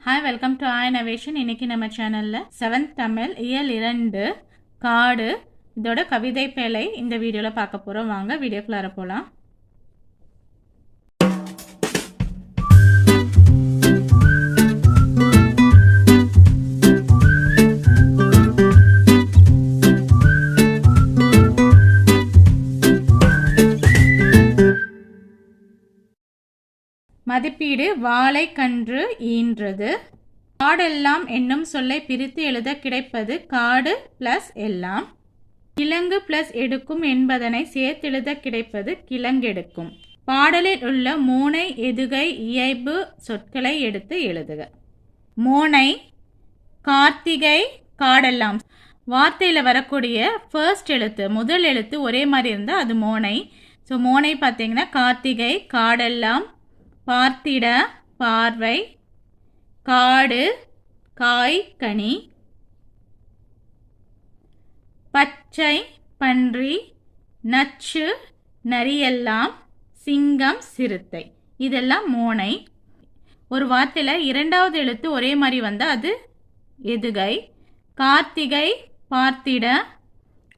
Hi welcome to ஆய் நவேஷன் இன்னைக்கு நம்ம சேனலில் செவன்த் தமிழ் இயல் இரண்டு காடு இதோட கவிதை பேழை இந்த வீடியோவில் பார்க்க போகிறோம் வாங்க வீடியோக்குள்ளார போகலாம் மதிப்பீடு வாழைக்கன்று ஈன்றது. காடெல்லாம் என்னும் சொல்லை பிரித்து எழுத கிடைப்பது காடு பிளஸ் எல்லாம். கிழங்கு பிளஸ் எடுக்கும் என்பதனை சேர்த்தெழுத கிடைப்பது கிழங்கெடுக்கும். பாடலில் உள்ள மோனை எதுகை இயைபு சொற்களை எடுத்து எழுதுக. மோனை கார்த்திகை காடெல்லாம். வார்த்தையில் வரக்கூடிய ஃபர்ஸ்ட் எழுத்து முதல் எழுத்து ஒரே மாதிரி இருந்தால் அது மோனை. ஸோ மோனை பார்த்தீங்கன்னா கார்த்திகை காடெல்லாம் பார்த்திட பார்வை காடு காய் கனி பச்சை பன்றி நச்சு நரியெல்லாம் சிங்கம் சிறுத்தை. இதெல்லாம் மோனை. ஒரு வார்த்தையில் இரண்டாவது எழுத்து ஒரே மாதிரி வந்தால் அது எதுகை. கார்த்திகை பார்த்திட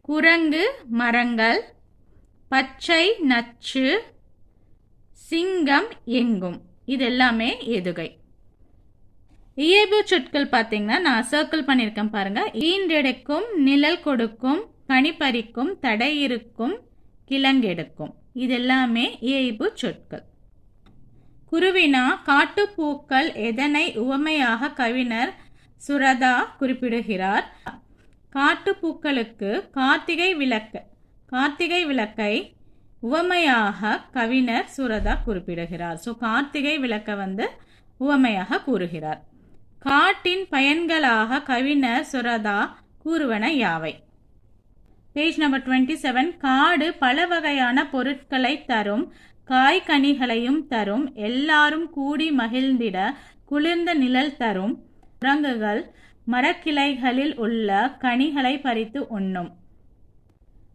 குரங்கு மரங்கள் பச்சை நச்சு சிங்கம் எங்கும். இது எல்லாமே எதுகை. இயல்பு சொற்கள் பார்த்தீங்கன்னா நான் சர்க்கிள் பண்ணியிருக்கேன் பாருங்க. ஈன்றெடுக்கும் நிழல் கொடுக்கும் பனிப்பறிக்கும் தடை இருக்கும் கிழங்கெடுக்கும். இது எல்லாமே இயல்பு சொற்கள். குருவினா காட்டுப்பூக்கள் எதனை உவமையாக கவிஞர் சுரதா குறிப்பிடுகிறார்? காட்டுப்பூக்களுக்கு கார்த்திகை விளக்கு. கார்த்திகை விளக்கை உவமையாக கவிஞர் சுரதா குறிப்பிடுகிறார். ஸோ கார்த்திகை விளக்க வந்து உவமையாக கூறுகிறார். காட்டின் பயன்களாக கவிஞர் சுரதா கூறுவன யாவை? பேஜ் நம்பர் டுவெண்ட்டி செவன் காடு பல வகையான பொருட்களை தரும் காய்கனிகளையும் தரும் எல்லாரும் கூடி மகிழ்ந்திட குளிர்ந்த நிழல் தரும் குரங்குகள் மரக்கிளைகளில் உள்ள கனிகளை பறித்து உண்ணும்.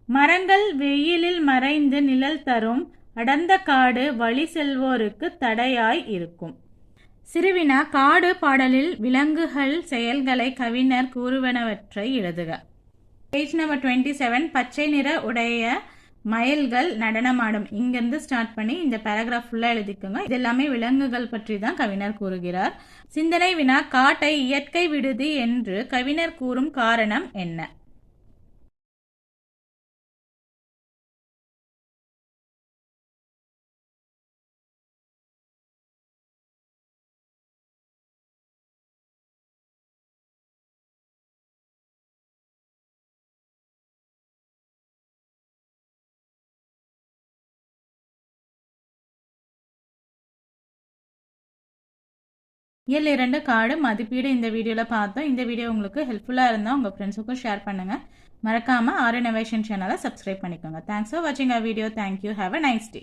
மரங்கள் வெயிலில் மறைந்து நிழல் தரும் அடர்ந்த காடு வழி செல்வோருக்கு தடையாய் இருக்கும். சிறுவினா காடு பாடலில் விலங்குகள் செயல்களை கவிஞர் கூறுவனவற்றை எழுதுக. பேஜ் நம்பர் டுவெண்ட்டி செவன் பச்சை நிற உடைய மயில்கள் நடனமாடும். இங்கிருந்து ஸ்டார்ட் பண்ணி இந்த பேராகிராஃப் ஃபுல்லாக எழுதிக்கோங்க. இது எல்லாமே விலங்குகள் பற்றி தான் கவிஞர் கூறுகிறார். சிந்தனை வினா காட்டை இயற்கை விடுதி என்று கவிஞர் கூறும் காரணம் என்ன? இயல் இரண்டு காடு மதிப்பீடு இந்த வீடியோவில் பார்த்தோம். இந்த வீடியோ உங்களுக்கு ஹெல்ப்ஃபுல்லாக இருந்தால் உங்கள் ஃப்ரெண்ட்ஸுக்கும் ஷேர் பண்ணுங்கள் மறக்காமல் ஆர் இனோவேஷன் சேனலை சப்ஸ்கிரைப் பண்ணிக்கோங்க. தேங்க்ஸ் ஃபார் வாட்சிங் a video thank you have a nice day